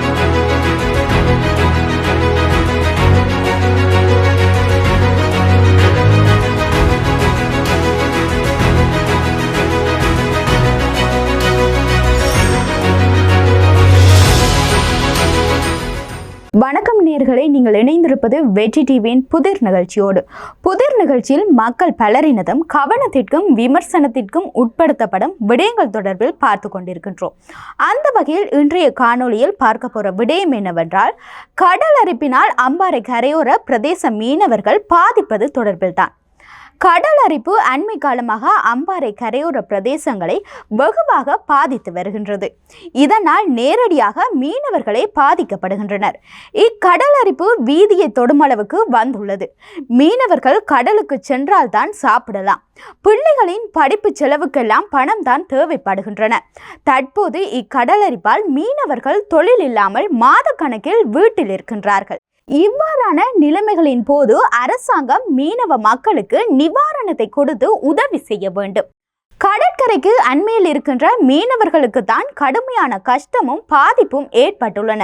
Thank you. வணக்கம் நேர்களை நீங்கள் இணைந்திருப்பது வெற்றி டிவியின் புதிர் நிகழ்ச்சியோடு. புதிர் நிகழ்ச்சியில் மக்கள் பலரினதும் கவனத்திற்கும் விமர்சனத்திற்கும் உட்படுத்தப்படும் விடயங்கள் தொடர்பில் பார்த்து கொண்டிருக்கின்றோம். அந்த வகையில் இன்றைய காணொளியில் பார்க்க போகிற விடயம் என்னவென்றால் கடல் அரிப்பினால் அம்பாறை கரையோர பிரதேச மீனவர்கள் பாதிப்பது தொடர்பில்தான். கடல் அரிப்பு அண்மை காலமாக அம்பாறை கரையோர பிரதேசங்களை வெகுவாக பாதித்து வருகின்றது. இதனால் நேரடியாக மீனவர்களே பாதிக்கப்படுகின்றனர். இக்கடல் அரிப்பு வீதியை தொடுமளவுக்கு வந்துள்ளது. மீனவர்கள் கடலுக்கு சென்றால்தான் சாப்பிடலாம். பிள்ளைகளின் படிப்பு செலவுக்கெல்லாம் பணம் தான் தேவைப்படுகின்றன. தற்போது இக்கடல் அரிப்பால் மீனவர்கள் தொழில் இல்லாமல் மாதக்கணக்கில் வீட்டில் இருக்கின்றார்கள். இவ்வாறான நிலைமைகளின் போது அரசாங்கம் மீனவ மக்களுக்கு நிவாரணத்தை கொடுத்து உதவி செய்ய வேண்டும். கடற்கரைக்கு அண்மையில் இருக்கின்ற மீனவர்களுக்கு தான் கடுமையான கஷ்டமும் பாதிப்பும் ஏற்பட்டுள்ளன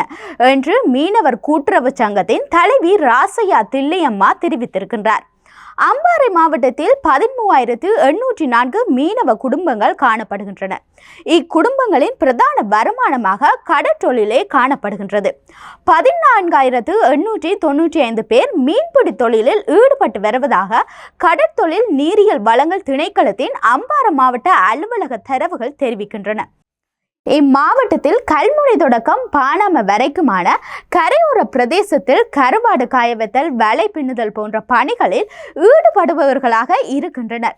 என்று மீனவர் கூட்டுறவு சங்கத்தின் தலைவி ராசையா தில்லையம்மா தெரிவித்திருக்கின்றார். அம்பாறை மாவட்டத்தில் பதிமூவாயிரத்து எண்ணூற்றி நான்கு மீனவ குடும்பங்கள் காணப்படுகின்றன. இக்குடும்பங்களின் பிரதான வருமானமாக கடற்றொழிலே காணப்படுகின்றது. பதினான்காயிரத்து எண்ணூற்றி தொன்னூற்றி ஐந்து பேர் மீன்பிடி தொழிலில் ஈடுபட்டு வருவதாக கடற்தொழில் நீரியல் வளங்கள் திணைக்களத்தின் அம்பாறை மாவட்ட அலுவலக தரவுகள் தெரிவிக்கின்றன. இம்மாவட்டத்தில் கல்முனை தொடக்கம் பானாம வரைக்குமான கரையோர பிரதேசத்தில் கருவாடு காயவத்தல் வலை பின்னுதல் போன்ற பணிகளில் ஈடுபடுபவர்களாக இருக்கின்றனர்.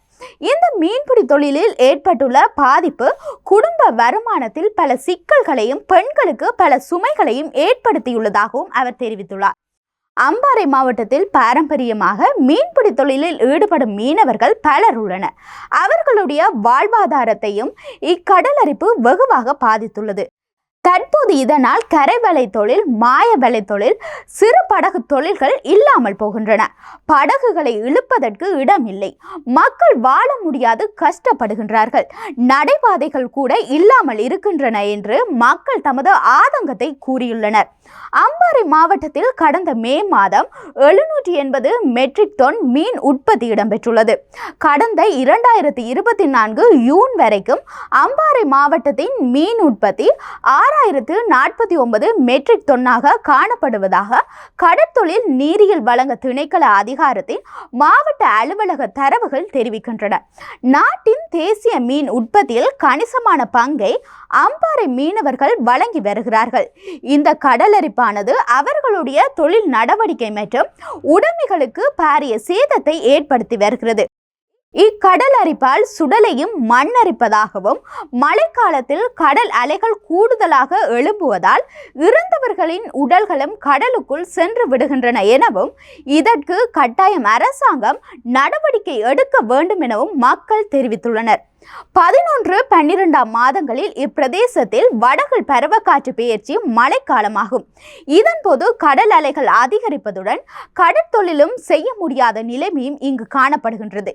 இந்த மீன்பிடி தொழிலில் ஏற்பட்டுள்ள பாதிப்பு குடும்ப வருமானத்தில் பல சிக்கல்களையும் பெண்களுக்கு பல சுமைகளையும் ஏற்படுத்தியுள்ளதாகவும் அவர் தெரிவித்துள்ளார். அம்பாறை மாவட்டத்தில் பாரம்பரியமாக மீன்பிடி தொழிலில் ஈடுபடும் மீனவர்கள் பலர் உள்ளனர். அவர்களுடைய வாழ்வாதாரத்தையும் இக்கடலரிப்பு வெகுவாக பாதித்துள்ளது. தற்போது இதனால் கரைவலை தொழில் மாய வலை தொழில் சிறு படகு தொழில்கள் இல்லாமல் போகின்றன. படகுகளை இழுப்பதற்கு இடம் இல்லை மக்கள் வாழ முடியாது கஷ்டப்படுகின்றார்கள். நடைபாதைகள் கூட இல்லாமல் இருக்கின்றன என்று மக்கள் தமது ஆதங்கத்தை கூறியுள்ளனர். அம்பாறை மாவட்டத்தில் கடந்த மே மாதம் எழுநூற்றி எண்பது மெட்ரிக் டன் மீன் உற்பத்தி இடம்பெற்றுள்ளது. கடந்த இரண்டாயிரத்தி இருபத்தி நான்கு ஜூன் வரைக்கும் அம்பாறை மாவட்டத்தின் மீன் உற்பத்தி ஆறாயிரத்து நாற்பத்தி ஒன்பது மெட்ரிக் தொன்னாக காணப்படுவதாக கடற்தொழில் நீரியல் வழங்க திணைக்கள அதிகாரத்தின் மாவட்ட அலுவலக தரவுகள் தெரிவிக்கின்றன. நாட்டின் தேசிய மீன் உற்பத்தியில் கணிசமான பங்கை அம்பாறை மீனவர்கள் வழங்கி வருகிறார்கள். இந்த கடலரிப்பானது அவர்களுடைய தொழில் நடவடிக்கை மற்றும் உடைமைகளுக்கு பாரிய சேதத்தை ஏற்படுத்தி வருகிறது. இக்கடல் அரிப்பால் சுடலையும் மண் அரிப்பதாகவும் மழைக்காலத்தில் கடல் அலைகள் கூடுதலாக எழும்புவதால் இறந்தவர்களின் உடல்களும் கடலுக்குள் சென்று விடுகின்றன எனவும் இதற்கு கட்டாயம் அரசாங்கம் நடவடிக்கை எடுக்க வேண்டும் எனவும் மக்கள் தெரிவித்துள்ளனர். பதினொன்று பன்னிரெண்டாம் மாதங்களில் இப்பிரதேசத்தில் வடகில் பருவக்காற்று பெயர்ச்சி மழைக்காலமாகும். இதன்போது கடல் அலைகள் அதிகரிப்பதுடன் கடற்தொழிலும் செய்ய முடியாத நிலைமையும் இங்கு காணப்படுகின்றது.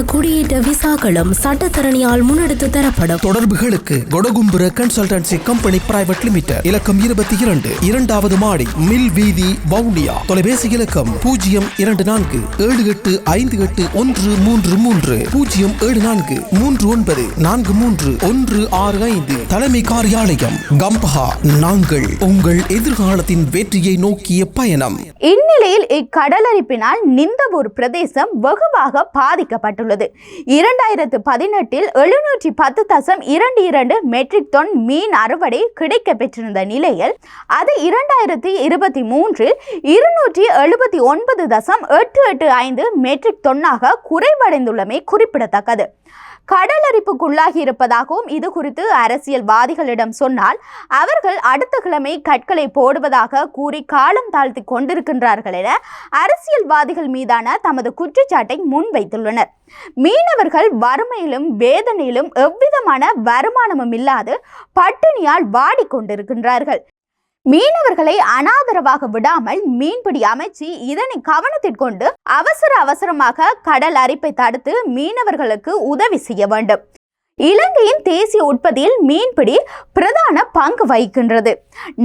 குடியேற்ற விசாக்களும் சட்டத்தரணியால் முன்னெடுத்து தரப்படும். தொடர்புகளுக்கு Kodagumbura consultancy company private limited. இலக்கம் இருபத்தி இரண்டு இரண்டாவது மாடி மில் வீதி வவுனியா. தொலைபேசி இலக்கம் பூஜ்ஜியம் இரண்டு நான்கு ஏழு எட்டு ஐந்து எட்டு ஒன்று மூன்று மூன்று. பூஜ்ஜியம் ஏழு நான்கு மூன்று ஒன்பது நான்கு மூன்று ஒன்று ஆறு ஐந்து. தலைமை காரியாலயம் கம்பஹா. நாங்கள் உங்கள் எதிர்காலத்தின் வெற்றியை நோக்கிய பயணம். இந்நிலையில் இக்கடலரிப்பினால் நிந்தவூர் பிரதேசம் வெகுவாக வழங்கப்பட்டுள்ளது இரண்டாயிரத்து பதினெட்டில் எழுநூற்றி பத்து தசம் இரண்டு இரண்டு மெட்ரிக் டன் மீன் அறுவடை கிடைக்க பெற்றிருந்த நிலையில் அது இரண்டாயிரத்தி இருபத்தி மூன்றில் இருநூற்றி எழுபத்தி ஒன்பது தசம் எட்டு எட்டு ஐந்து மெட்ரிக் தொன்னாக குறைவடைந்துள்ளமை குறிப்பிடத்தக்கது. கடலரிப்புக்குள்ளாகி இருப்பதாகவும் இது குறித்து அரசியல்வாதிகளிடம் சொன்னால் அவர்கள் அடுத்த கிழமை கற்களை போடுவதாக கூறி காலம் தாழ்த்தி கொண்டிருக்கின்றார்கள் என அரசியல்வாதிகள் மீதான தமது குற்றச்சாட்டை முன்வைத்துள்ளனர். மீனவர்கள் வறுமையிலும் வேதனையிலும் எவ்விதமான வருமானமும் இல்லாது பட்டினியால் வாடிக்கொண்டிருக்கின்றார்கள். மீனவர்களை அனாதரவாக விடாமல் மீன்பிடி அமைச்சு இதனை கவனத்திற்கொண்டு அவசர அவசரமாக கடல் அரிப்பை தடுத்து மீனவர்களுக்கு உதவி செய்ய வேண்டும். இலங்கையின் தேசிய உற்பத்தியில் மீன்பிடி பிரதான பங்கு வகிக்கின்றது.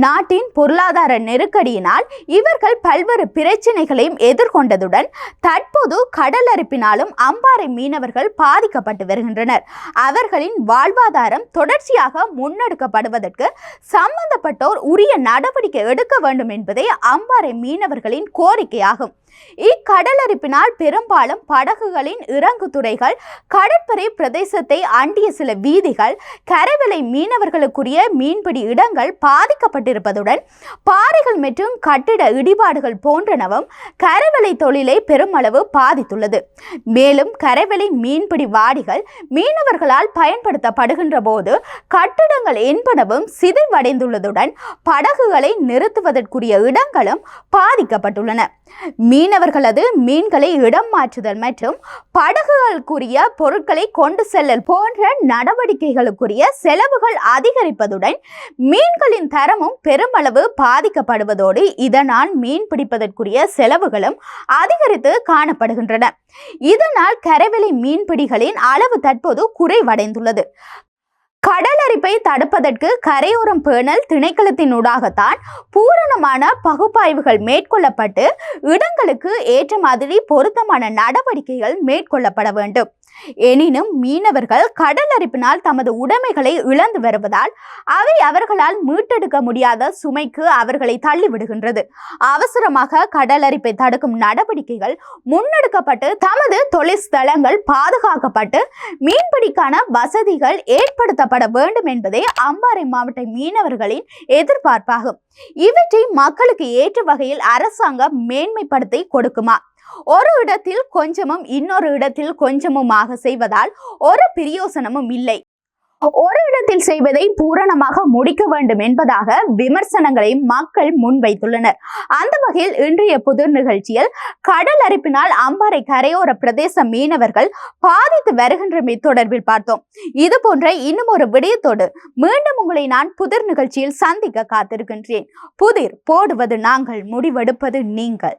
நாட்டின் பொருளாதார நெருக்கடியினால் இவர்கள் பல்வேறு பிரச்சினைகளையும் எதிர்கொண்டதுடன் தற்போது கடலரிப்பினாலும் அம்பாறை மீனவர்கள் பாதிக்கப்பட்டு வருகின்றனர். அவர்களின் வாழ்வாதாரம் தொடர்ச்சியாக முன்னெடுக்கப்படுவதற்கு சம்பந்தப்பட்டோர் உரிய நடவடிக்கை எடுக்க வேண்டும் என்பதே அம்பாறை மீனவர்களின் கோரிக்கையாகும். இக்கடலரிப்பினால் பெரும்பாலும் படகுகளின் இறங்கு துறைகள் கடற்படை பிரதேசத்தை அண்டிய சில வீதிகள் கரைவலை மீனவர்களுக்குரிய மீன்பிடி இடங்கள் பாதிக்கப்பட்டிருப்பதுடன் பாறைகள் மற்றும் கட்டிட இடிபாடுகள் போன்றனவும் கரைவலை தொழிலை பெருமளவு பாதித்துள்ளது. மேலும் கரைவலை மீன்பிடி வாடிகள் மீனவர்களால் பயன்படுத்தப்படுகின்ற போது கட்டிடங்கள் என்பனவும் சிதைவடைந்துள்ளதுடன் படகுகளை நிறுத்துவதற்குரிய இடங்களும் பாதிக்கப்பட்டுள்ளன. மீனவர்களது மீன்களை இடம் மாற்றுதல் மற்றும் படகுகளுக்குரிய பொருட்களை கொண்டு செல்லல் போன்ற நடவடிக்கைகளுக்குரிய செலவுகள் அதிகரிப்பதுடன் மீன்களின் தரமும் பெருமளவு பாதிக்கப்படுவதோடு இதனால் மீன் பிடிப்பதற்குரிய செலவுகளும் அதிகரித்து காணப்படுகின்றன. இதனால் கரைவெளி மீன்பிடிகளின் அளவு தற்போது குறைவடைந்துள்ளது. கடலரிப்பை தடுப்பதற்கு கரையோரம் பேணல் திணைக்களத்தினூடாகத்தான் பூரணமான பகுப்பாய்வுகள் மேற்கொள்ளப்பட்டு இடங்களுக்கு ஏற்ற மாதிரி பொருத்தமான நடவடிக்கைகள் மேற்கொள்ளப்பட வேண்டும். எனினும் மீனவர்கள் கடலரிப்பினால் தமது உடைமைகளை இழந்து வருவதால் அவை அவர்களால் மீட்டெடுக்க முடியாத சுமைக்கு அவர்களை தள்ளிவிடுகின்றது. அவசரமாக கடல் அரிப்பை தடுக்கும் நடவடிக்கைகள் முன்னெடுக்கப்பட்டு தமது தொழிற்ஸ்தலங்கள் பாதுகாக்கப்பட்டு மீன்பிடிக்கான வசதிகள் ஏற்படுத்தப்பட வேண்டும் என்பதே அம்பாறை மாவட்ட மீனவர்களின் எதிர்பார்ப்பாகும். இவற்றை மக்களுக்கு ஏற்ற வகையில் அரசாங்கம் மேன்மைப்படுத்தி கொடுக்குமா? ஒரு இடத்தில் கொஞ்சமும் இன்னொரு இடத்தில் கொஞ்சமுமாக செய்வதால் ஒரு பிரியோசனமும் இல்லை. ஒரு இடத்தில் செய்வதை பூரணமாக முடிக்க வேண்டும் என்பதாக விமர்சனங்களை மக்கள் முன்வைத்துள்ளனர். அந்த வகையில் இன்றைய புதிர் நிகழ்ச்சியில் கடல் அரிப்பினால் அம்பாறை கரையோர பிரதேச மீனவர்கள் பாதித்து வருகின்றமை தொடர்பில் பார்த்தோம். இது போன்ற இன்னும் ஒரு விடயத்தோடு மீண்டும் உங்களை நான் புதிர் நிகழ்ச்சியில் சந்திக்க காத்திருக்கின்றேன். புதிர் போடுவது நாங்கள் முடிவெடுப்பது நீங்கள்.